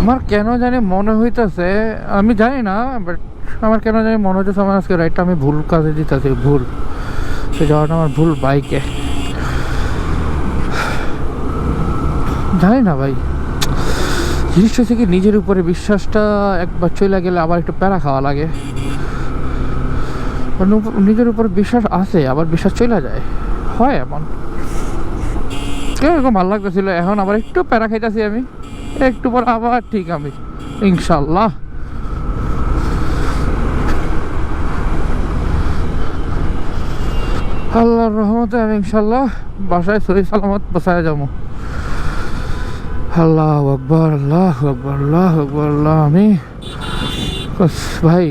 আমার কেন জানি মনে হইতেছে, আমি জানি না বাট আমার কেন জানি মনে হইতেছে আমার আজকে রাইডটা আমি ভুল কাজে দিতেছি, ভুল। সে যাওয়াটা আমার ভুল বাইকে জানি না ভাই। জিনিসটা হচ্ছে কি, নিজের উপরে বিশ্বাসটা একবার চলে গেলে আবার একটু প্যারা খাওয়া লাগে। নিজের উপর বিশ্বাস আছে, আবার বিশ্বাস চলে যায়। হয় এমন। এরকম ভালো লাগতেছিল, এখন আবার একটু প্যারা খাইতেছি আমি। একটু পর আবার ঠিক আমি, ইনশাল্লাহ। আল্লাহর রহমতে আমি ইনশাল্লাহ বাসায় সহি সালামত বসায় যাব। আল্লাহ আকবর আল্লাহ আকবর আল্লাহ আকবর, আল্লাহ, আমি। ভাই,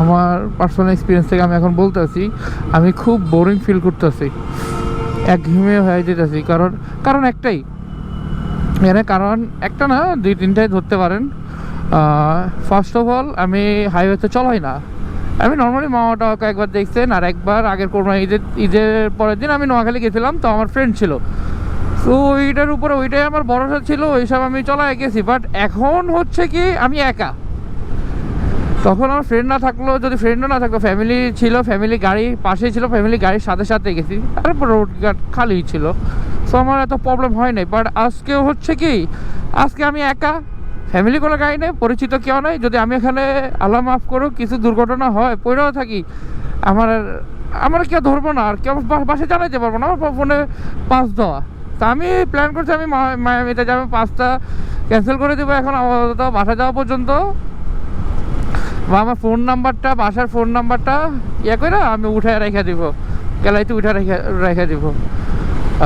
আমার পার্সোনাল এক্সপিরিয়েন্স থেকে আমি এখন বলতেছি, আমি খুব বোরিং ফিল করতেছি। একঘেয়ে হয়ে যেতেছি। কারণ কারণ একটাই। এখানে কারণ একটা না, দুই তিনটাই ধরতে পারেন। ফার্স্ট অফ অল আমি হাইওয়েতে চলাই না। আমি নর্মালি মামাটা একবার দেখছেন, আর একবার আগের কোরমা ঈদের ঈদের পরের দিন আমি নোয়াখালী গেছিলাম, তো আমার ফ্রেন্ড ছিল। তো ওইটার উপরে ওইটাই আমার ভরসা ছিল, ওইসব আমি চলাই গেছি। বাট এখন হচ্ছে কি, আমি একা। তখন আমার ফ্রেন্ড না থাকল যদি ফ্রেন্ডও না থাকল ফ্যামিলি ছিল ফ্যামিলি গাড়ি পাশেই ছিল ফ্যামিলি গাড়ির সাথে সাথে গেছি। তারপর রোড ঘাট খালি ছিল। সো আমার এত প্রবলেম হয় নাই। বাট আজকে হচ্ছে কি, আজকে আমি একা ফ্যামিলি কোনো গাড়ি নেই, পরিচিত কেউ নেই। যদি আমি এখানে আল্লাহ মাফ করুক কিছু দুর্ঘটনা হয়, পড়েও থাকি, আমার আমার কেউ ধরবো না, আর কেউ বাসে জানাইতে পারব না, আমার ফোনে পাস দেওয়া। তা আমি প্ল্যান করছি, আমি মায়ামিতে যাব, পাঁচটা ক্যান্সেল করে দেবো, এখন আপাতত বাসা যাওয়া পর্যন্ত। আমার ফোন নাম্বারটা বাসার ফোন নাম্বারটা ইয়ে করে আমি উঠে রেখে দিব। গ্যালারিতে উঠে রেখে রেখে দিব।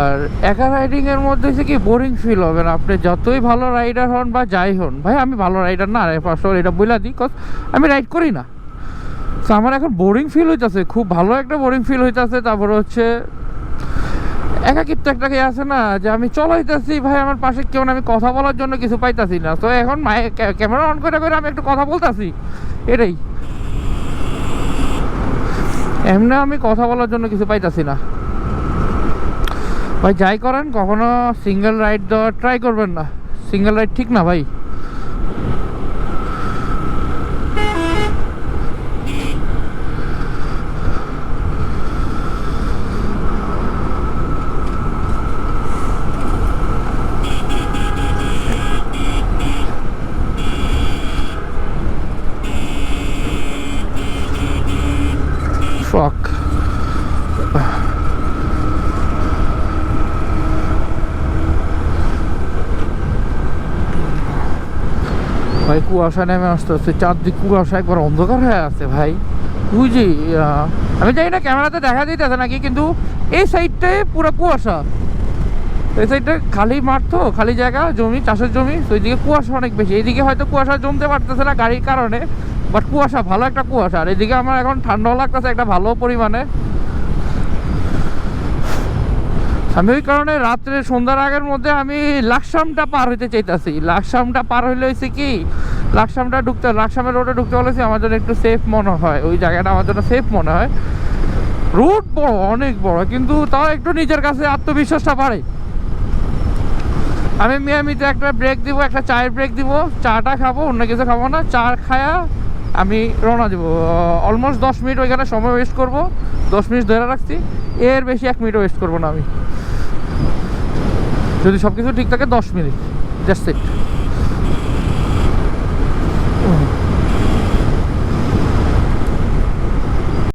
আর একা রাইডিংয়ের মধ্যে হচ্ছে কি বোরিং ফিল হবে না। আপনি যতই ভালো রাইডার হন বা যাই হন, ভাই আমি ভালো রাইডার না ফার্স্ট অল এটা বলে দিই আমি রাইড করি না। তো আমার এখন বোরিং ফিল হইতেছে, খুব ভালো একটা বোরিং ফিল হইতেছে। তারপরে হচ্ছে একাকিত্ব একটা কি আছে না, যে আমি চলাইতেছি, ভাই আমার পাশে কেউ না আমি কথা বলার জন্য কিছু পাইতাছি না। তো এখন ক্যামেরা অন করে করে আমি একটু কথা বলতাছি। এটাই। এমনি আমি কথা বলার জন্য কিছু পাইতাছি না। ভাই, যাই করেন, কখনো সিঙ্গেল রাইড দেওয়ার ট্রাই করবেন না। সিঙ্গেল রাইড ঠিক না ভাই। Fuck. ভাই কুয়াশা নেমে আসতে হচ্ছে চারদিক কুয়াশা একবার অন্ধকার হয়ে আছে ভাই। বুঝি আমি জানি না, ক্যামেরাতে দেখা দিতেছে নাকি, কিন্তু এই সাইডটায় পুরো কুয়াশা। এই সাইডটা খালি মাঠ তো, খালি জায়গা, জমি, চাষের জমি, তো এইদিকে কুয়াশা অনেক বেশি। এইদিকে হয়তো কুয়াশা জমতে পারতেছে না গাড়ির কারণে। বাট কুয়াশা, ভালো একটা কুয়াশা। আর এদিকে আমার এখন ঠান্ডাও লাগতেছে একটা ভালো পরিমাণে। আমি ওই কারণে রাত্রে সন্ধ্যার আগের মধ্যে আমি লাকসামটা পার হইতে চাইতাছি। লাকসামটা পার হইলে হয়েছে কি? লাকসামটা ঢুকতে, লাকসামের রোডে ঢুকতে বলেছি আমার জন্য একটু সেফ মনে হয়। ওই জায়গাটা আমার জন্য সেফ মনে হয়। রোড বড়, অনেক বড়। কিন্তু তাও একটু নিজের কাছে আত্মবিশ্বাসটা বাড়ে। আমি মিয়ামিতে একটা ব্রেক দিব, একটা চায়ের ব্রেক দিব। চাটা খাব, অন্য কিছু খাব না। চা খায়া আমি রওনা দেবো। অলমোস্ট দশ মিনিট ওইখানে সময় ওয়েস্ট করব। দশ মিনিট ধরে রাখছি। এর বেশি এক মিনিট ওয়েস্ট করব না আমি। যদি সব কিছু ঠিক থাকে, দশ মিনিট। Just it